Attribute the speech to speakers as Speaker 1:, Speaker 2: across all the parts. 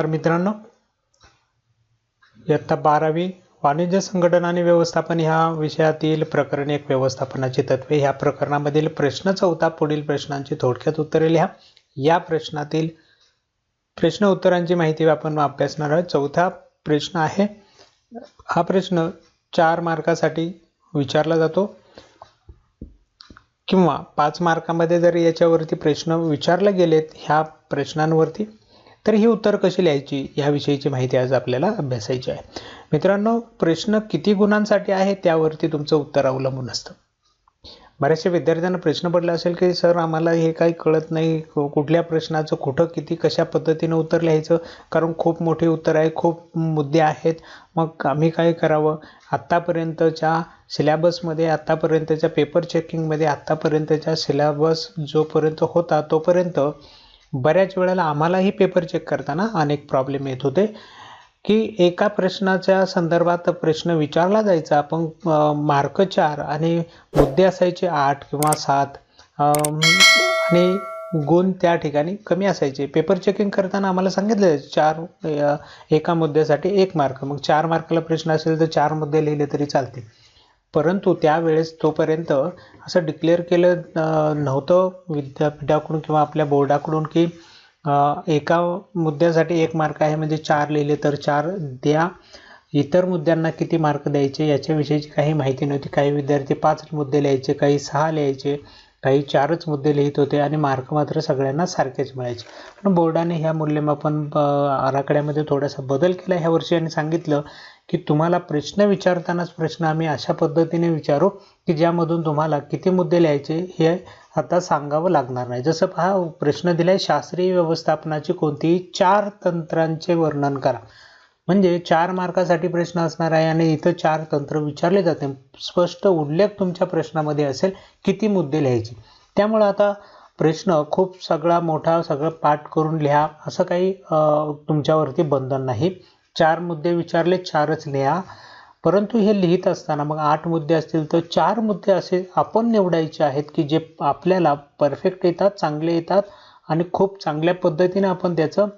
Speaker 1: नमस्कार मित्रांनो. इयत्ता बारावी वाणिज्य संघटना आणि व्यवस्थापन ह्या विषयातील प्रकरण एक व्यवस्थापनाची तत्वे ह्या प्रकरणामधील प्रश्न चौथा पुढील प्रश्नांची थोडक्यात उत्तरे लिहा. या प्रश्नातील प्रश्न उत्तरांची माहिती आपण अभ्यासणार आहोत. चौथा प्रश्न आहे हा प्रश्न चार मार्कासाठी विचारला जातो. किंवा पाच मार्कामध्ये जर याच्यावरती प्रश्न विचारले गेलेत ह्या प्रश्नांवरती तर ही उत्तर कशी लिहायची? याविषयीची माहिती आज आपल्याला अभ्यासायची आहे. मित्रांनो प्रश्न किती गुणांसाठी आहे त्यावरती तुमचं उत्तर अवलंबून असतं. बऱ्याचशा विद्यार्थ्यांना प्रश्न पडला असेल की सर आम्हाला हे काही कळत नाही. कुठल्या प्रश्नाचं कुठं किती कशा पद्धतीनं उत्तर लिहायचं? कारण खूप मोठे उत्तर आहे खूप मुद्दे आहेत. मग आम्ही काय करावं? आत्तापर्यंतच्या सिलॅबसमध्ये आत्तापर्यंतच्या पेपर चेकिंगमध्ये आत्तापर्यंतच्या सिलॅबस जोपर्यंत होता तोपर्यंत बऱ्याच वेळेला आम्हालाही पेपर चेक करताना अनेक प्रॉब्लेम येत होते. की एका प्रश्नाच्या संदर्भात प्रश्न विचारला जायचा पण मार्क चार आणि मुद्दे असायचे आठ किंवा सात आणि गुण त्या ठिकाणी कमी असायचे. पेपर चेकिंग करताना आम्हाला सांगितले जायचं, चार एका मुद्द्यासाठी एक मार्क मग चार मार्कला प्रश्न असेल तर चार मुद्दे लिहिले तरी चालतील. परंतु त्यावेळेस तोपर्यंत असं डिक्लेअर केलं नव्हतं विद्यापीठाकडून किंवा आपल्या बोर्डाकडून की एका मुद्द्यासाठी एक मार्क आहे म्हणजे चार लिहिले तर चार द्या. इतर मुद्द्यांना किती मार्क द्यायचे याच्याविषयीची काही माहिती नव्हती. काही विद्यार्थी पाच मुद्दे लिहायचे काही सहा लिहायचे काही चारच मुद्दे लिहित होते आणि मार्क मात्र सगळ्यांना सारखेच मिळायचे. पण बोर्डाने ह्या मूल्यमापन आराखड्यामध्ये थोडासा बदल केला. ह्या वर्षी आणि सांगितलं की तुम्हाला प्रश्न विचारतानाच प्रश्न आम्ही अशा पद्धतीने विचारू की ज्यामधून तुम्हाला किती मुद्दे लिहायचे हे आता सांगावं लागणार नाही. जसं पहा प्रश्न दिलाय शास्त्रीय व्यवस्थापनाची कोणतीही चार तंत्रांचे वर्णन करा. म्हणजे चार मार्कासाठी प्रश्न असणार आहे आणि इथं चार तंत्र विचारले जाते. स्पष्ट उल्लेख तुमच्या प्रश्नामध्ये असेल किती मुद्दे लिहायचे. त्यामुळं आता प्रश्न खूप सगळा मोठा सगळं पाठ करून लिहा. असं काही तुमच्यावरती बंधन नाही. चार मुद्दे विचारले चारच लिहा परंतु हे लिहित असताना मग आठ मुद्दे असतील तर चार मुद्दे असे आपण निवडायचे आहेत की जे आपल्याला परफेक्ट येतात चांगले येतात आणि खूप चांगल्या पद्धतीने आपण त्याचं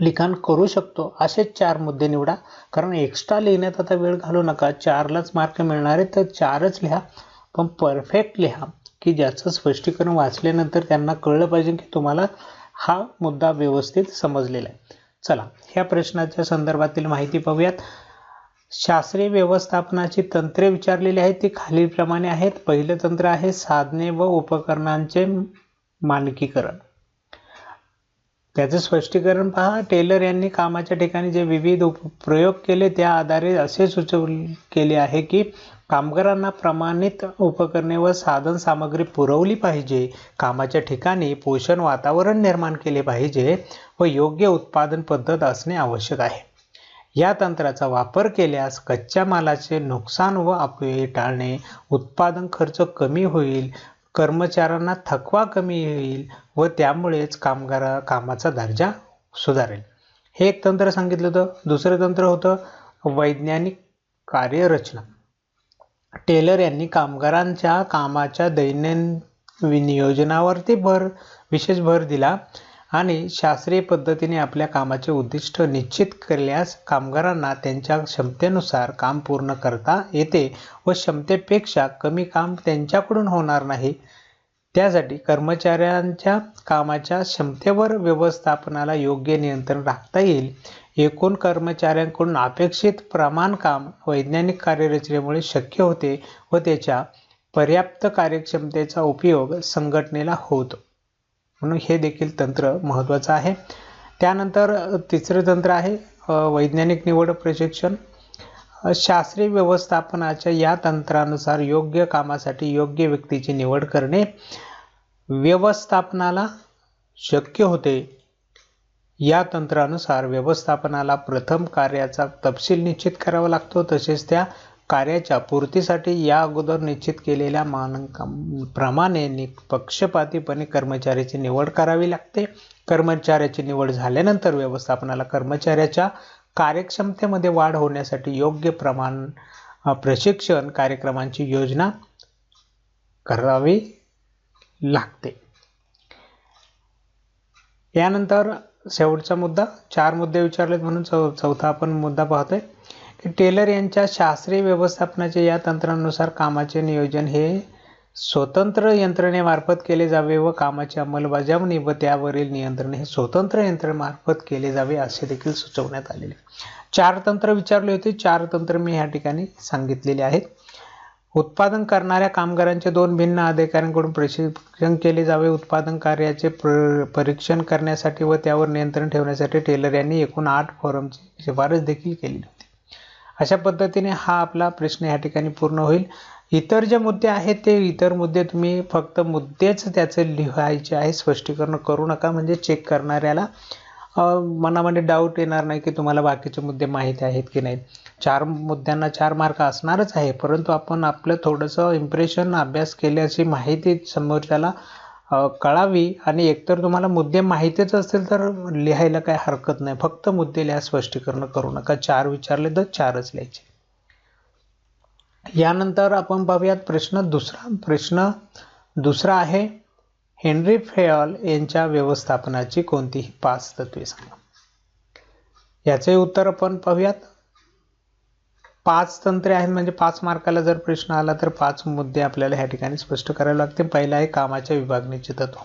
Speaker 1: लिखाण करू शकतो. असेच चार मुद्दे निवडा. कारण एक्स्ट्रा लिहिण्यात आता वेळ घालू नका. चारलाच मार्क मिळणार आहे तर चारच लिहा. पण परफेक्ट लिहा. की ज्याचं स्पष्टीकरण वाचल्यानंतर त्यांना कळलं पाहिजे की तुम्हाला हा मुद्दा व्यवस्थित समजलेला आहे. चला ह्या प्रश्नाच्या संदर्भातील माहिती पाहूयात. शास्त्रीय व्यवस्थापनाची तंत्रे विचारलेली आहेत ती खालीलप्रमाणे आहेत. पहिलं तंत्र आहे साधने व उपकरणांचे मानकीकरण. त्याचं स्पष्टीकरण पहा. टेलर यांनी कामाच्या ठिकाणी जे विविध उप प्रयोग केले त्या आधारे असे सुचवले केले आहे की कामगारांना प्रमाणित उपकरणे व साधन सामग्री पुरवली पाहिजे. कामाच्या ठिकाणी पोषण वातावरण निर्माण केले पाहिजे व योग्य उत्पादन पद्धत असणे आवश्यक आहे. या तंत्राचा वापर केल्यास कच्च्या मालाचे नुकसान व अपव्यय टाळणे उत्पादन खर्च कमी होईल कर्मचाऱ्यांना थकवा कमी येईल व त्यामुळेच कामगारा कामाचा दर्जा सुधारेल. हे एक तंत्र सांगितलं होतं. दुसरं तंत्र होतं वैज्ञानिक कार्यरचना. टेलर यांनी कामगारांच्या कामाच्या दैनंदिन नियोजनावरती भर विशेष भर दिला. आणि शास्त्रीय पद्धतीने आपल्या कामाचे उद्दिष्ट निश्चित केल्यास कामगारांना त्यांच्या क्षमतेनुसार काम पूर्ण करता येते व क्षमतेपेक्षा कमी काम त्यांच्याकडून होणार नाही. त्यासाठी कर्मचाऱ्यांच्या कामाच्या क्षमतेवर व्यवस्थापनाला योग्य नियंत्रण राखता येईल. एकूण कर्मचाऱ्यांकडून अपेक्षित प्रमाण काम वैज्ञानिक कार्यरचनेमुळे शक्य होते व त्याच्या पर्याप्त कार्यक्षमतेचा उपयोग संघटनेला होतो. म्हणून हे देखील तंत्र महत्त्वाचं आहे. त्यानंतर तिसरं तंत्र आहे वैज्ञानिक निवड प्रशिक्षण शास्त्रीय व्यवस्थापनाच्या या तंत्रानुसार योग्य कामासाठी योग्य व्यक्तीची निवड करणे व्यवस्थापनाला शक्य होते. या तंत्रानुसार व्यवस्थापनाला प्रथम कार्याचा तपशील निश्चित करावा लागतो. तसेच त्या कार्याच्या पूर्तीसाठी या अगोदर निश्चित केलेल्या मानका प्रमाणे निपक्षपातीपणे कर्मचाऱ्याची निवड करावी लागते. कर्मचाऱ्याची निवड झाल्यानंतर व्यवस्थापनाला कर्मचाऱ्याच्या कार्यक्षमतेमध्ये वाढ होण्यासाठी योग्य प्रमाण प्रशिक्षण कार्यक्रमांची योजना करावी लागते. यानंतर शेवटचा मुद्दा चार मुद्दे विचारलेत म्हणून चौ चौथा आपण मुद्दा पाहतोय. टेलर यांच्या शास्त्रीय व्यवस्थापनाचे या तंत्रानुसार कामाचे नियोजन हे स्वतंत्र यंत्रणेमार्फत केले जावे व कामाची अंमलबजावणी व त्यावरील नियंत्रण हे स्वतंत्र यंत्रणेमार्फत केले जावे असे देखील सुचवण्यात आलेले. चार तंत्र विचारले होते. चार तंत्र मी या ठिकाणी सांगितलेले आहेत. उत्पादन करणाऱ्या कामगारांचे दोन भिन्न अधिकाऱ्यांकडून प्रशिक्षण केले जावे. उत्पादन कार्याचे प्र परीक्षण करण्यासाठी व त्यावर नियंत्रण ठेवण्यासाठी टेलर यांनी एकूण आठ फॉरमची शिफारस देखील केली अशा पद्धतीने हा आपला प्रश्न या ठिकाणी पूर्ण होईल. इतर जे मुद्दे आहेत ते इतर मुद्दे तुम्ही फक्त मुद्देच त्याचे लिहायचे आहे स्पष्टीकरण करू नका म्हणजे चेक करणाऱ्याला मनामध्ये डाऊट येणार नाही की तुम्हाला बाकीचे मुद्दे माहिती आहेत की नाही. चार मुद्द्यांना चार मार्क असणारच आहे परंतु आपण आपलं थोडंसं इम्प्रेशन अभ्यास केल्याची माहिती समोरच्याला कळावी आणि एकतर तुम्हाला मुद्दे माहितीच असतील तर लिहायला काही हरकत नाही. फक्त मुद्दे लिहा स्पष्टीकरण करू नका. चार विचारले तर चारच लिहायचे. यानंतर आपण पाहूयात प्रश्न दुसरा. प्रश्न दुसरा आहे हेनरी फेअल यांच्या व्यवस्थापनाची कोणतीही पाच तत्वे सांगा. याचे उत्तर आपण पाहूयात. पाच तंत्रे आहेत म्हणजे पाच मार्काला जर प्रश्न आला तर पाच मुद्दे आपल्याला ह्या ठिकाणी स्पष्ट करावे लागते पहिला आहे कामाच्या विभागणीचे तत्व.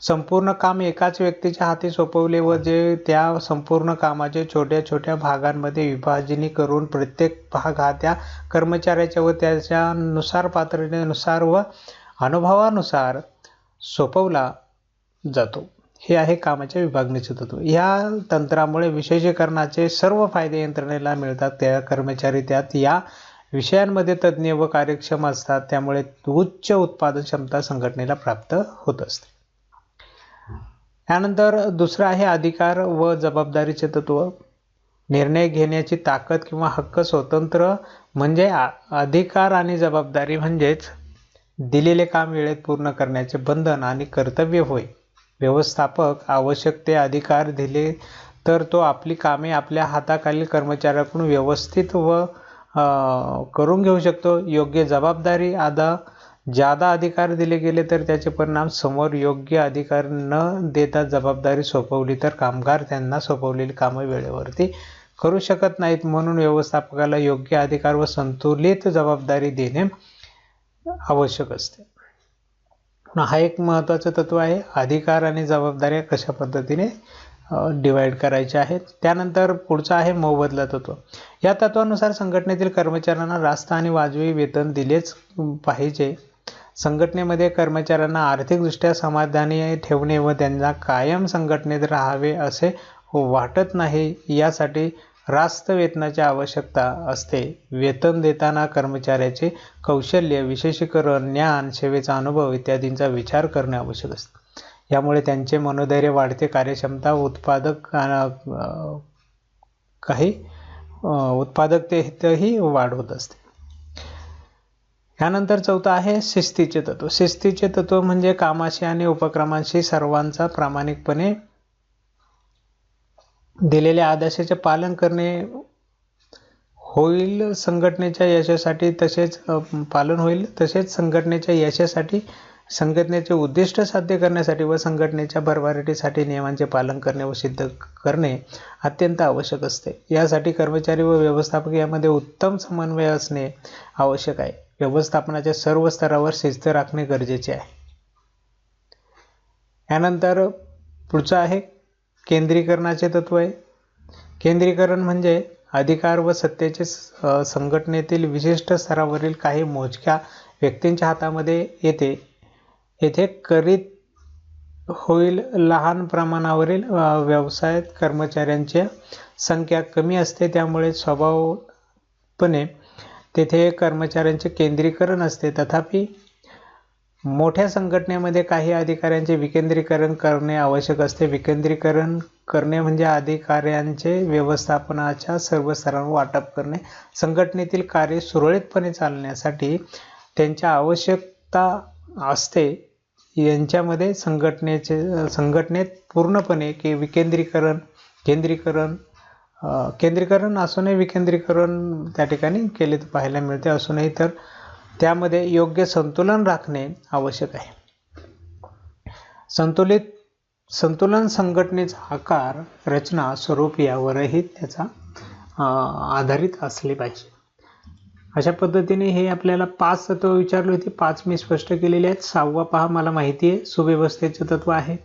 Speaker 1: संपूर्ण काम एकाच व्यक्तीच्या हाती सोपवले व जे त्या संपूर्ण कामाचे छोट्या छोट्या भागांमध्ये विभाजनी करून प्रत्येक भाग हा त्या कर्मचाऱ्याच्या व त्याच्यानुसार पात्रतेनुसार व अनुभवानुसार सोपवला जातो. हे आहे कामाच्या विभागणीचे तत्व. या तंत्रामुळे विशेषीकरणाचे सर्व फायदे यंत्रणेला मिळतात त्या कर्मचारी त्यात या विषयांमध्ये तज्ज्ञ व कार्यक्षम असतात त्यामुळे उच्च उत्पादन क्षमता संघटनेला प्राप्त होत असते. त्यानंतर दुसरं आहे अधिकार व जबाबदारीचे तत्व. निर्णय घेण्याची ताकद किंवा हक्क स्वतंत्र म्हणजे अधिकार आणि जबाबदारी म्हणजेच दिलेले काम वेळेत पूर्ण करण्याचे बंधन आणि कर्तव्य होय. व्यवस्थापक आवश्यक ते अधिकार दिले तर तो आपली कामे आपल्या हाताखालील कर्मचाऱ्याकडून व्यवस्थित व करून घेऊ शकतो. योग्य जबाबदारी आदा जादा अधिकार दिले गेले तर त्याचे परिणाम समोर योग्य अधिकार न देता जबाबदारी सोपवली तर कामगार त्यांना सोपवलेली कामं वेळेवरती करू शकत नाहीत. म्हणून व्यवस्थापकाला योग्य अधिकार व संतुलित जबाबदारी देणे आवश्यक असते. हा एक महत्त्वाचं तत्व आहे. अधिकार आणि जबाबदाऱ्या कशा पद्धतीने डिवाईड करायचे आहेत. त्यानंतर पुढचं आहे मोबदला तत्व. या तत्वानुसार संघटनेतील कर्मचाऱ्यांना रास्त आणि वाजवी वेतन दिलेच पाहिजे. संघटनेमध्ये कर्मचाऱ्यांना आर्थिकदृष्ट्या समाधानी ठेवणे व त्यांना कायम संघटनेत राहावे असे वाटत नाही यासाठी रास्त वेतनाची आवश्यकता असते. वेतन देताना कर्मचाऱ्याचे कौशल्य विशेषीकरण ज्ञान सेवेचा अनुभव इत्यादींचा विचार करणे आवश्यक असते. यामुळे त्यांचे मनोधैर्य वाढते कार्यक्षमता उत्पादक काही उत्पादकतेतही वाढ होत असते. यानंतर चौथं आहे शिस्तीचे तत्व. शिस्तीचे तत्व म्हणजे कामाशी आणि उपक्रमांशी सर्वांचा प्रामाणिकपणे दिलेल्या आदेशाचे पालन करणे होईल संघटनेच्या यशासाठी तसेच पालन होईल तसेच संघटनेच्या यशासाठी संघटनेचे उद्दिष्ट साध्य करण्यासाठी व संघटनेच्या भरभराटीसाठी नियमांचे पालन करणे व सिद्ध करणे अत्यंत आवश्यक असते. यासाठी कर्मचारी व व्यवस्थापक यामध्ये उत्तम समन्वय असणे आवश्यक आहे. व्यवस्थापनाच्या सर्व स्तरावर शिस्त राखणे गरजेचे आहे. यानंतर पुढचं आहे केंद्रीकरणाचे तत्व आहे. केंद्रीकरण म्हणजे अधिकार व सत्तेचे संघटनेतील विशिष्ट स्तरावरील काही मोजक्या व्यक्तींच्या हातामध्ये येते. येथे करीत होईल लहान प्रमाणावरील व्यवसायात कर्मचाऱ्यांची संख्या कमी असते त्यामुळे स्वभावपणे तेथे कर्मचाऱ्यांचे केंद्रीकरण असते. तथापि मोठ्या संघटनेमध्ये काही अधिकाऱ्यांचे विकेंद्रीकरण करणे आवश्यक असते. विकेंद्रीकरण करणे म्हणजे अधिकाऱ्यांचे व्यवस्थापनाच्या सर्व स्तरांवर वाटप करणे. संघटनेतील कार्य सुरळीतपणे चालण्यासाठी त्यांच्या आवश्यकता असते. यांच्यामध्ये संघटनेचे संघटनेत पूर्णपणे की विकेंद्रीकरण केंद्रीकरण केंद्रीकरण असूनही विकेंद्रीकरण त्या ठिकाणी केले पाहायला मिळते. असूनही तर त्यामध्ये योग्य संतुलन राखणे आवश्यक आहे. संतुलित संतुलन संघटनेचा आकार रचना स्वरूप यावरही त्याचा आधारित असले पाहिजे. अशा पद्धतीने हे आपल्याला पाच तत्व विचारले होते. पाच मी स्पष्ट केलेले आहेत. सहावा पहा मला माहिती आहे. सुव्यवस्थेचे तत्व आहे.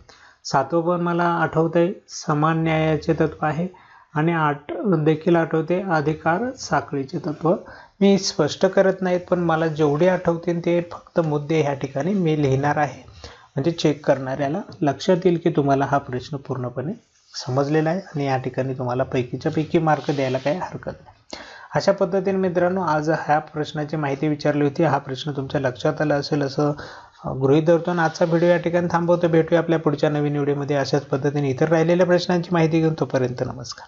Speaker 1: सातवं पण मला आठवतं आहे समान न्यायाचे तत्व आहे. आणि आठ देखील आठवते अधिकार साखळीचे तत्व. मी स्पष्ट करत नाहीत पण मला जेवढे आठवतील ते फक्त मुद्दे ह्या ठिकाणी मी लिहिणार आहे. म्हणजे चेक करणाऱ्याला लक्षात येईल की तुम्हाला हा प्रश्न पूर्णपणे समजलेला आहे आणि या ठिकाणी तुम्हाला पैकीच्या पैकी मार्क द्यायला काही हरकत नाही. अशा पद्धतीने मित्रांनो आज ह्या प्रश्नाची माहिती विचारली होती. हा प्रश्न तुमच्या लक्षात आला असेल असं गृहित धरतो आणि आजचा व्हिडिओ या ठिकाणी थांबवतो. भेटूया आपल्या पुढच्या नवीन व्हिडिओमध्ये अशाच पद्धतीने इतर राहिलेल्या प्रश्नांची माहिती घेऊन तोपर्यंत नमस्कार.